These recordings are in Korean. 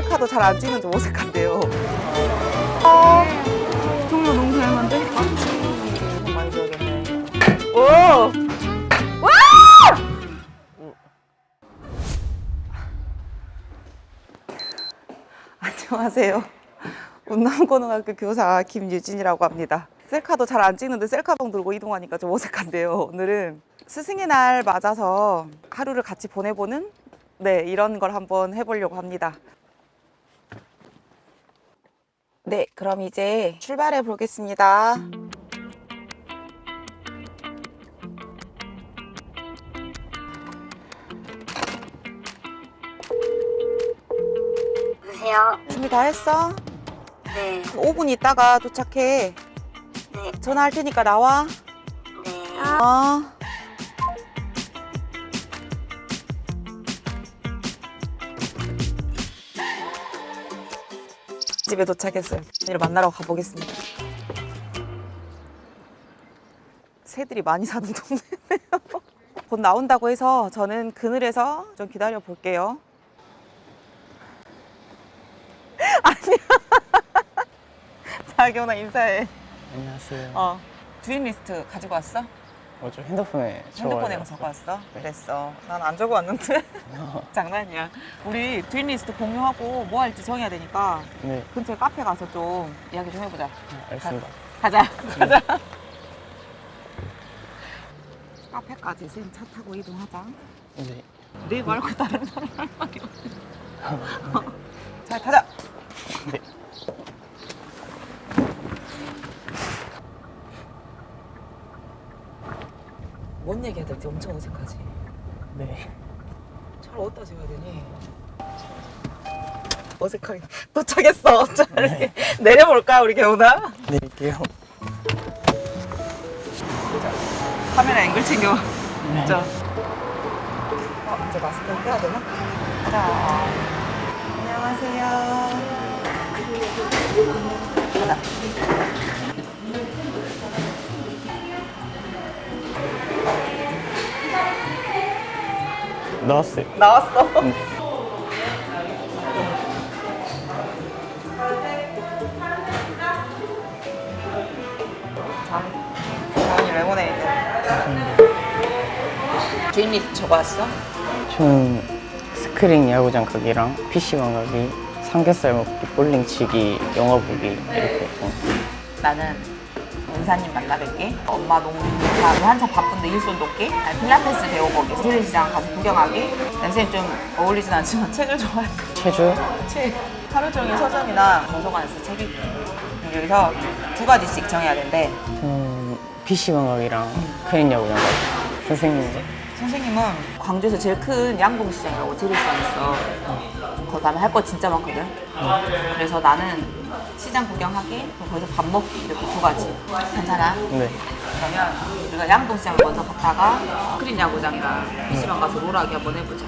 셀카도 잘 안 찍는 좀 어색한데요. 아, 종료 너무 다양한데? 많이 줘야겠네. 오! 와! 안녕하세요. 운남고등학교 교사 김유진이라고 합니다. 셀카도 잘 안 찍는데 셀카봉 들고 이동하니까 좀 어색한데요. 오늘은 스승의 날 맞아서 하루를 같이 보내보는 네 이런 걸 한번 해보려고 합니다. 네, 그럼 이제 출발해 보겠습니다. 여보세요? 준비 다 했어? 네, 5분 있다가 도착해. 네, 전화할 테니까 나와. 네. 어. 집에 도착했어요. 이를 만나러 가보겠습니다. 새들이 많이 사는 동네네요. 곧 나온다고 해서 저는 그늘에서 좀 기다려 볼게요. 아니야. 자기훈아 인사해. 안녕하세요. 어. 주인 리스트 가지고 왔어? 어, 저 핸드폰에 핸드폰에 적어놨어요. 적어 왔어? 네. 그랬어. 난 안 적어 왔는데. 장난이야. 우리 주인 리스트 공유하고 뭐 할지 정해야 되니까 네, 근처에 카페 가서 좀 이야기 좀 해보자. 알겠습니다. 가자. 가자. 카페까지 쌤 차 타고 이동하자. 네. 네 말고 다른 사람 할 말이 없네. 자, 가자. 네. 뭔 얘기해야 될지 엄청 어색하지. 네. 잘 어디다 세워야 되니? 어색하게 도착했어. 자, 이렇게 내려볼까 우리 개훈아? 내릴게요. 카메라 앵글 챙겨. 네. 자. 어, 이제 마스크 껴야 되나? 자. 안녕하세요. 나왔어요. 나왔어. 네. 레모네이드. 주인 리스트 적어왔어? 저는 스크린 야구장 가기랑 PC방 가기, 삼겹살 먹기, 볼링 치기, 영화 보기 이렇게 좀 나는 은사님 만나뵙기, 엄마 농사 한참 바쁜데 일손 돕기, 아니, 필라테스 배워보기, 재래시장 가서 구경하기. 선생님 좀 어울리진 않지만 책을 좋아해. 체조, 책 하루 종일 서점이나 도서관에서 책 읽기. 여기서 두 가지씩 정해야 된대. 저는 PC방 가기랑 크린 야구장 가기. 선생님, 선생님은 광주에서 제일 큰 양봉시장이라고 재래시장 있어. 거기 가면 할거 진짜 많거든. 그래서 나는 시장 구경하기, 그리고 거기서 밥 먹기 이렇게 두 가지. 괜찮아? 네. 그러면 우리가 양동시장을 먼저 갔다가 크린 야구장이랑 PC방 가서 롤하기 한번 해보자.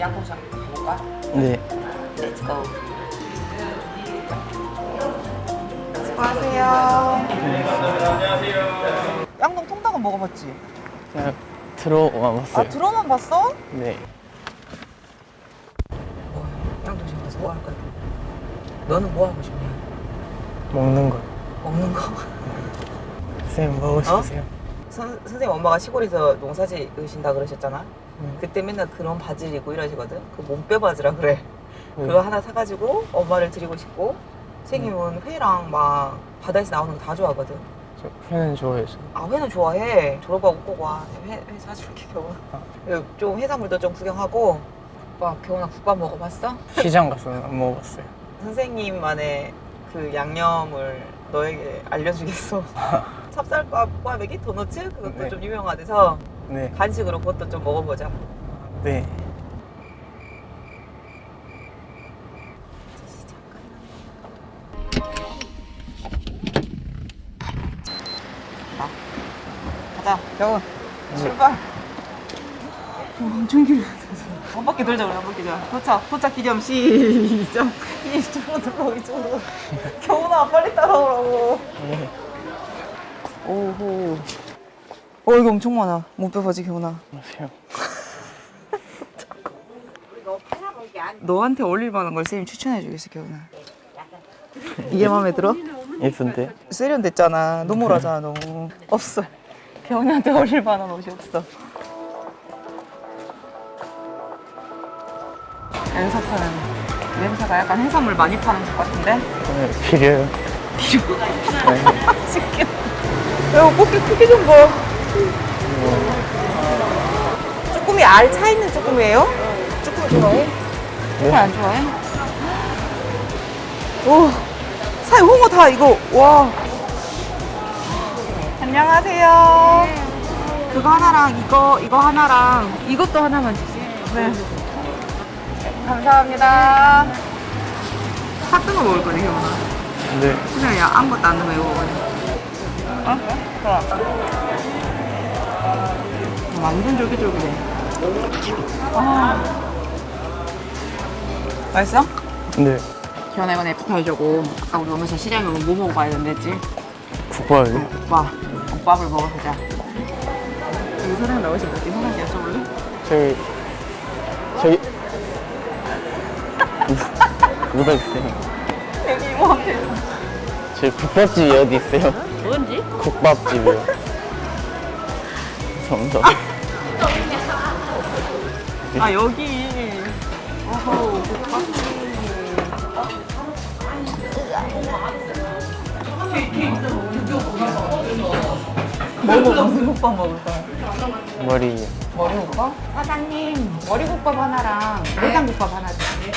양동시장 가볼까? 네. Let's go. 수고하세요. 양동 통닭은 먹어봤지? 그냥 들어와 아 봤어요. 들어만 봤어? 네. 양동시장 가서 뭐 할 거야? 너는 뭐 하고 싶냐? 먹는 거. 먹는 거? 선생님 뭐 하고 싶으세요? 선, 선생님 엄마가 시골에서 농사 지으신다 그러셨잖아? 네. 그때 맨날 그런 바지를 입고 이러시거든? 그 몸빼 바지라 그래. 네. 그거 하나 사가지고 엄마를 드리고 싶고 선생님은 회랑 막 바다에서 나오는 거 다 좋아하거든. 저 회는 좋아해요. 아 회는 좋아해. 졸업하고 꼭 와. 회, 회 사줄게 겨우. 아. 좀 해산물도 좀 구경하고. 국밥 겨우나 국밥 먹어봤어? 시장 가서는 안 먹어봤어요. 선생님만의 그 양념을 너에게 알려주겠어. 찹쌀밥 꽈배기 도너츠 그것도 네. 좀 유명하대서 네. 간식으로 그것도 좀 먹어보자. 네. 자 겨우 출발. 엄청 길어. 한 바퀴 돌자 우리 한 바퀴 돌자. 도착 도착 기념 시작. 이쪽으로 들어 이쪽으로. 겨우나 빨리 따라오라고. 네. 오호. 어 이거 엄청 많아. 못빼 바지 겨우나. 안녕하세요. 너한테 어울릴 만한 걸 쌤이 추천해 주겠어 겨우나 이게 마음에 들어? 예쁜데? 세련됐잖아 노멀하잖아 너무 없어 겨우나한테 어울릴 만한 옷이 없어 여기서 파는 냄새가 약간 해산물 많이 파는 것 같은데? 네, 필요해요. 맛있겠다 야 꽃게 크기 좀 봐. 쭈꾸미 알 차 있는 쭈꾸미예요? 쭈꾸미 좋아해? 쭈꾸미 안 좋아해? 오, 사이 홍어 다 이거 와. 안녕하세요. 그거 하나랑 이거 이거 하나랑 이것도 하나만 주세요. 네. 감사합니다. 핫뜨거 먹을 거네, 형아. 네. 그냥 야 아무것도 안 넣으면 이거 먹어요. 어? 좋아. 완전 쫄깃쫄깃해. 아. 맛있어? 네. 기현아 이건 애프타이저고 아까 우리 오면서 시장에 오면 뭐 먹어봐야 된댔지? 국밥이 오빠, 국밥을 먹어보자. 여기 사장 나오신 분 이상하게 여쭤볼래? 저기 저기 묻어주세요. 여기 이모한테. 저희 국밥집이 어디 있어요? 뭔지? 국밥집이요. 점점. 아 여기. 어허, 국밥집. 먹어 무슨 국밥 먹을 거야? 머리 머리국밥? 사장님 머리국밥 하나랑 내장국밥 하나 주세요.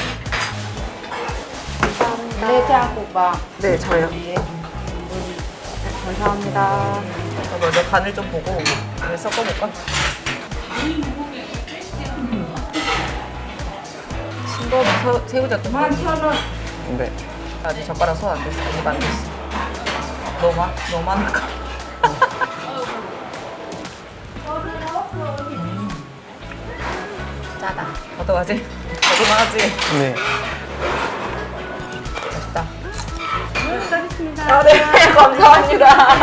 내장국밥. 네 저요. 감사합니다. 먼저 간을 좀 보고 물 섞어볼까? 싱거운 새우젓 좀. 만천원. 네. 아직 젓가락 손안 됐어. 입안 됐어. 너무 많, 너무 많을까? 어떡하지? 어떡하지? 네. 맛있다. 아, 네. 감사합니다.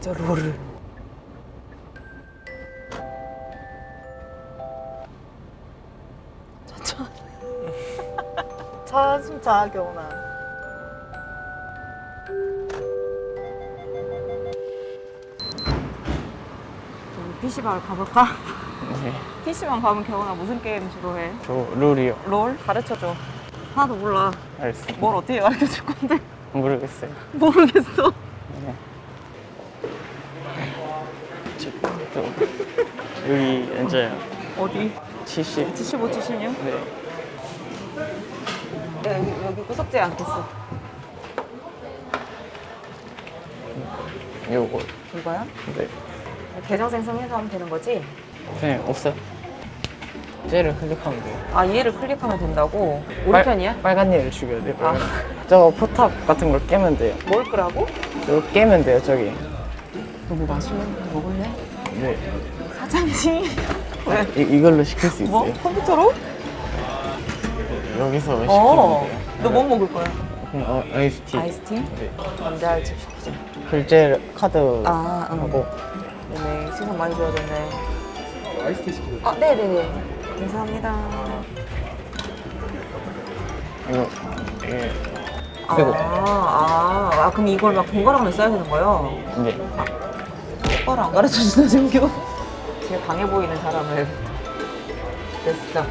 해보자, 롤을. 천천히. 자, 경아. PC방을 가볼까? 네. PC방 가면 경아 무슨 게임 주로 해? 저 룰이요. 롤? 가르쳐줘. 하나도 몰라. 알겠습니다. 뭘 어떻게 가르쳐 줄 건데? 모르겠어요. 모르겠어. 저, 저, 여기 앉아요. 어디? 70. 75, 76? 네. 내가 여기, 여기 구석지에 앉겠어. 요거. 이거야? 네. 계정 생성해서 하면 되는 거지? 네, 없어요. 쟤를 클릭하면 돼요. 아, 얘를 클릭하면 된다고? 우리 빨- 편이야? 빨간 얘를 죽여야 돼요. 아. 빨간. 저거 포탑 같은 걸 깨면 돼요. 뭘 끄라고? 저거 깨면 돼요, 저기. 너무 맛있는 거 먹을래? 네. 사장님. 왜? 이, 이걸로 시킬 수 있어요. 뭐? 컴퓨터로? 여기서 시키면 어. 돼요. 너 뭐 먹을 거야? 그럼 어, 아이스티. 아이스티? 네. 감자알집 시키자. 결제 카드 아, 응. 하고 네네. 시선 많이 좋아졌네. 아이스티 시키자. 아, 네네네. 감사합니다. 이거 이게 쓰고 아, 아, 아, 그럼 이걸 막 번갈아가며 써야 되는 거예요? 이제 똑바로 안 가르쳐 주나, 정규? 되게 강해 보이는 사람을. 됐어.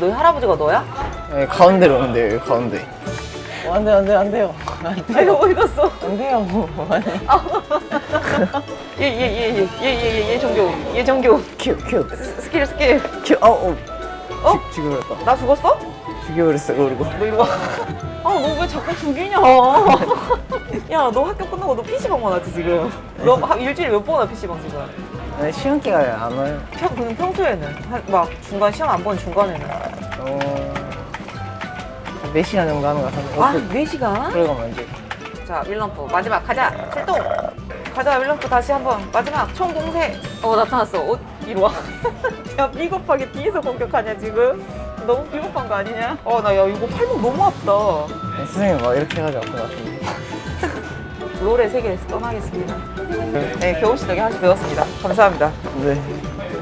너희 할아버지가 너야? 네, 가운데로 오면 돼요. 여기 가운데. 어, 안 돼, 안 돼, 안 돼요. 안 아이고, 돼요. 어디 갔어? 안 돼요. 아니. 얘, 얘, 얘, 얘, 얘, 얘, 얘, 얘 정교. 얘 정교. 큐, 큐, 스- 스킬, 스킬. 큐. 어, 어. 어? 죽- 죽여버렸다. 나 죽었어? 죽여버렸어, 그리고. 너 이리 와. 아, 너 왜 자꾸 죽이냐? 야, 너 학교 끝나고 너 PC방만 왔지, 지금? 너한 일주일에 몇 번 와, PC방 지금? 아니, 시험기가 안 와요. 평, 그냥 평소에는? 한- 막 중간 시험 안 보는 중간에는? 어. 4시간 정도 하는 것 같은데. 아, 어, 그- 4시간? 들어가면 안 돼. 자 윌럼프 마지막 가자 출동 가자 윌럼프 다시 한번 마지막 총 공세 어 나타났어 어 이리 와야 비겁하게 뒤에서 공격하냐 지금 너무 비겁한 거 아니냐? 어 나 야 이거 팔목 너무 아프다. 선생님 막 이렇게 해가지고 아픈 것 같은데. 롤의 세계에서 떠나겠습니다. 네 겨울 시덕에 하나씩 배웠습니다. 감사합니다. 네.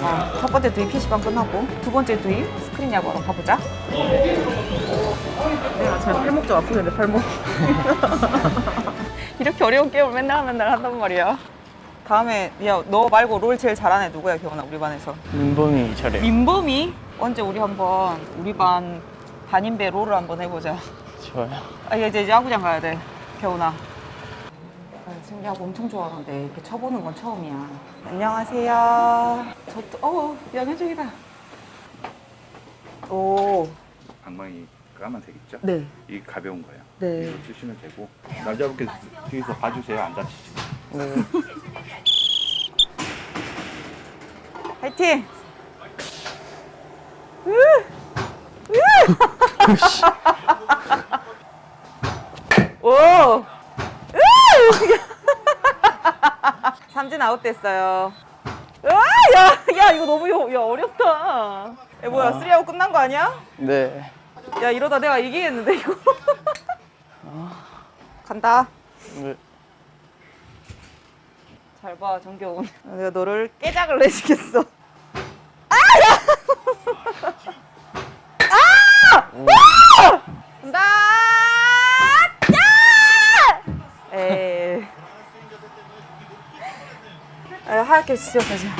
어, 첫 번째 드립 PC방 끝났고 두 번째 드립 스크린 야구하러 가보자. 내가 제 팔목 좀 아프는데 팔목. 이렇게 어려운 게임을 맨날 맨날 한단 말이야. 다음에 야 너 말고 롤 제일 잘하는 애 누구야 경훈아 우리 반에서. 민범이 잘해요. 민범이 언제 우리 한번 우리 반 반인배 롤을 한번 해보자 좋아요. 아 이제 야구장 가야 돼 경훈아 아, 지금 야구 엄청 좋아하는데 이렇게 쳐보는 건 처음이야 안녕하세요 저또 어 양현종이다 오 방망이 까만색 있죠? 네. 이게 가벼운 거예요. 네. 이거 치시면 되고 남자분께 뒤에서 봐주세요. 안 다치시고. 네. 화이팅! 오! 삼진 아웃됐어요. 아, 야, 야, 이거 너무 여- 야, 어렵다. 야, 뭐야, 쓰리아웃 끝난 거 아니야? 네. 야, 이러다 내가 이기겠는데, 이거. 간다. 네. 잘 봐, 정겨운. 내가 너를 깨작을 내시겠어. 지었어, 지금.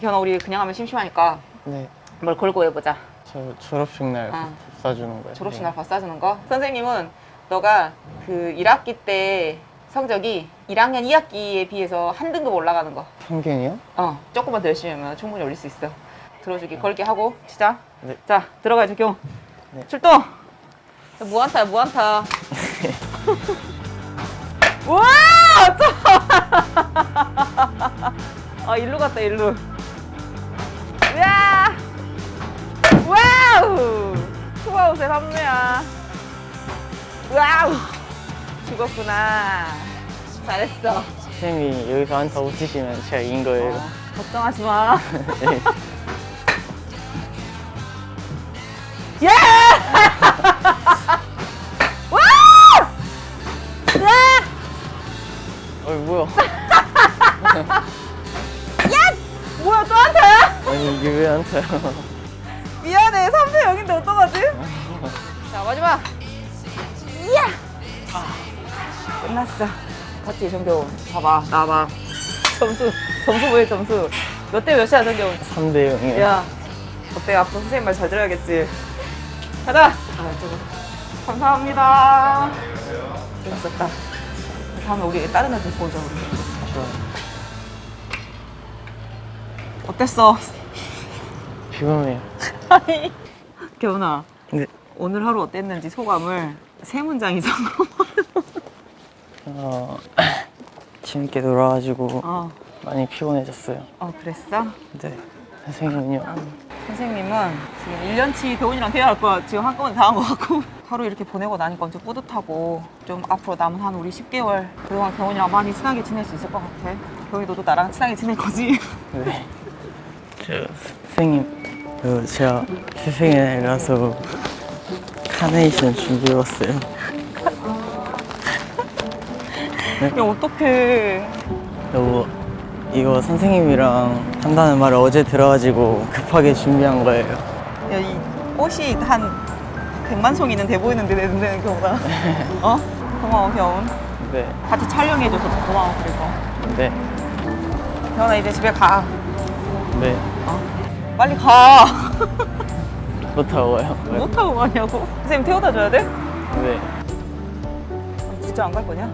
견아, 우리 그냥 하면 심심하니까 네. 뭘 걸고 해보자. 저 졸업식 날 아. 싸주는 거예요. 졸업식 날 밥 싸주는 거? 선생님은 너가 그 1학기 때 성적이 1학년 2학기에 비해서 한 등급 올라가는 거. 평균이요? 어, 조금만 더 열심히 하면 충분히 올릴 수 있어. 들어주기 걸게 하고 시작. 네. 자, 들어가야죠, 경. 네. 출동. 무한타야, 무한타. 와! 저- 아, 일로 갔다, 일로. 야! 와우! 투아웃에 3루야. 와우! 죽었구나. 잘했어. 선생님이 여기서 한타 못 치시면 제가 이긴 거예요. 어, 걱정하지 마. 네. 예! 와! 야! 어이? 뭐야 한타요? 미안해 3대 0인데 어떡하지? 자 마지막. 이야! 끝났어. 봤지 정겨운 봐봐 나봐. 점수 점수 보여 점수. 몇 대 몇이야 정겨운 3대 0이요. 야 어때? 앞으로 선생님 말 잘 들어야겠지? 가자! 아 저거. 감사합니다. 재밌었다. 다음에 우리 다른 애들 보자 우리. 어땠어? 피곤해요. 아니 개훈아 네. 오늘 하루 어땠는지 소감을 세 문장 이상으로 어, 재밌게 놀아가지고 어, 많이 피곤해졌어요. 어 그랬어? 네. 선생님은요? 선생님은 지금 1년치 교훈이랑 대화할 거야 지금 한꺼번에 다 한 것 같고 하루 이렇게 보내고 나니까 엄청 뿌듯하고 좀 앞으로 남은 한 우리 10개월 그동안 경훈이랑 많이 친하게 지낼 수 있을 것 같아 경훈이 너도 나랑 친하게 지낼 거지? 네. 저 선생님, 그 제가 스승의 날이라서 카네이션 준비해 왔어요. 야 어떡해. 여보, 이거 선생님이랑 한다는 말을 어제 들어가지고 급하게 준비한 거예요. 야이 꽃이 한 100만 송 있는 돼 보이는데 내 눈에는 경훈아 어? 고마워 경훈 네, 같이 촬영해줘서 고마워 그래서 네, 경훈아 이제 집에 가 네. 빨리 가 못하고 가요. 못 타고 가냐고? 선생님 태워다 줘야 돼? 네. 진짜 안 갈 거냐?